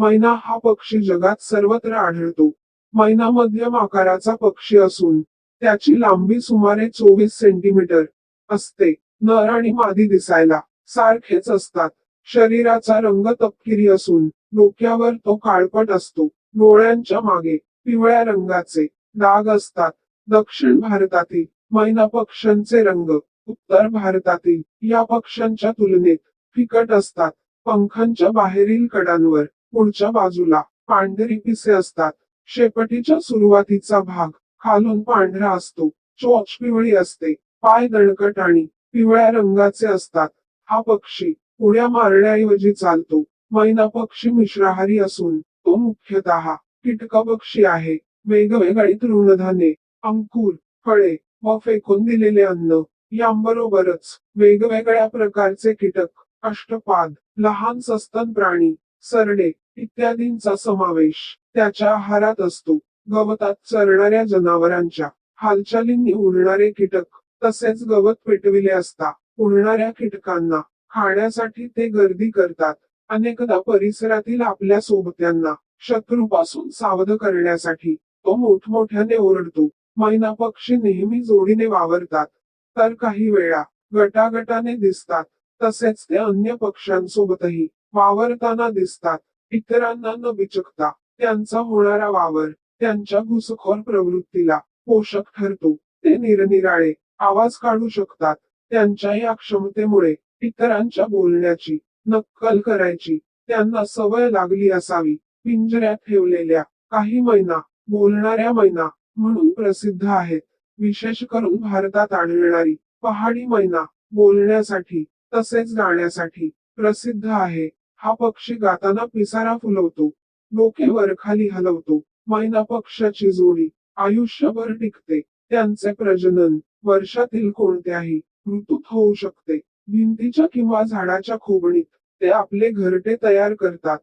मैना हा पक्षी जगात सर्वत्र आढळतो. मैना मध्यम आकाराचा पक्षी असून त्याची लांबी सुमारे चोवीस सेंटीमीटर असते. नर आणि मादी दिसायला सारखेच असतात. शरीराचा रंग तपकिरी असून डोक्यावर तो काळपट असतो. डोळ्यांच्या मागे पिवळ्या रंगाचे डाग असतात. दक्षिण भारतातील मैना पक्ष्यांचे रंग उत्तर भारतातील या पक्ष्यांच्या तुलनेत फिकट असतात. पंखांच्या बाहेरील कडांवर पुढच्या बाजूला पांढरी पिसे असतात. शेपटीच्या सुरुवातीचा भाग खालून पांढरा असतो. चोच पिवळी असते. पाय दणकट आणि पिवळ्या रंगाचे असतात. हा पक्षी उड्या मारण्याऐवजी चालतो. मैना पक्षी मिश्राहारी असून तो मुख्यतः कीटक पक्षी आहे. वेगवेगळी तृणधान्ये अंकुर फळे व फेकून दिलेले अन्न यांबरोबरच वेगवेगळ्या प्रकारचे कीटक अष्टपाद लहान सस्तन प्राणी सरडे इत्यादींचा समावेश त्याच्या आहारात असतो. गवतात चरणाऱ्या जनावरांच्या हालचालींनी उडणारे कीटक तसेच गवत पेटविले असता उडणाऱ्या कीटकांना खाण्यासाठी ते गर्दी करतात. अनेकदा परिसरातील आपल्या सोबत्यांना शत्रूपासून सावध करण्यासाठी तो मोठमोठ्याने ओरडतो. मैना पक्षी नेहमी जोडीने वावरतात. तर काही वेळा गटागटाने दिसतात. तसेच ते अन्य पक्ष्यांसोबतही वावरताना दिसतात. इतरांना न बिचकता त्यांचा होणारा वावर त्यांच्या घुसखोर प्रवृत्तीला पोषक ठरतो. ते निरनिराळे आवाज काढू शकतात. त्यांच्या या क्षमतेमुळे इतरांच्या बोलण्याची नक्कल करायची त्यांना सवय लागली असावी. पिंजऱ्यात ठेवलेल्या काही मैना बोलणाऱ्या मैना म्हणून प्रसिद्ध आहेत. विशेष करून भारतात आढळणारी पहाडी मैना बोलण्यासाठी तसेच गाण्यासाठी प्रसिद्ध आहे. हा पक्षी गाताना पिसारा फुलवतो. डोके वरखाली हलवतो. मैना पक्षाची जोडी. आयुष्यभर टिकते. त्यांचे प्रजनन. वर्षातील कोणत्याही ऋतूत होऊ शकते. भिंतीच्या किंवा झाडाच्या खोबणीत ते आपले घरटे तयार करतात.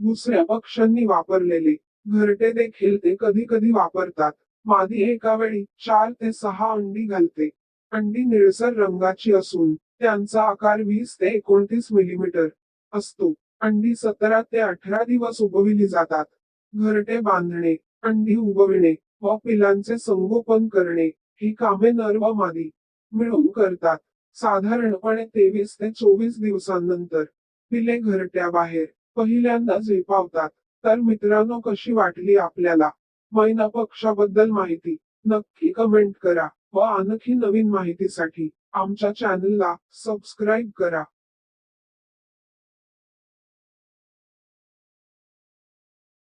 दुसऱ्या पक्ष्यांनी वापरलेले घरटे देखील ते कधी कधी वापरतात. मादी एका वेळी चार ते सहा अंडी घालते. अंडी निळसर रंगाची असून त्यांचा आकार वीस ते एकोणतीस मिलीमीटर. असतो. अंडी सतरा ते अठरा दिवस उगविली जातात. घरटे बांधणे अंडी उगविणे व पिलांचे संगोपन करणे ही कामे नर व मादी मिळून करतात. साधारणपणे तेवीस ते चोवीस दिवसांनंतर पिले घरट्याबाहेर पहिल्यांदा झेपावतात. तर मित्रांनो कशी वाटली आपल्याला? मैना पक्षाबद्दल माहिती नक्की कमेंट करा व आणखी नवीन माहितीसाठी आमच्या चॅनलला सबस्क्राईब करा.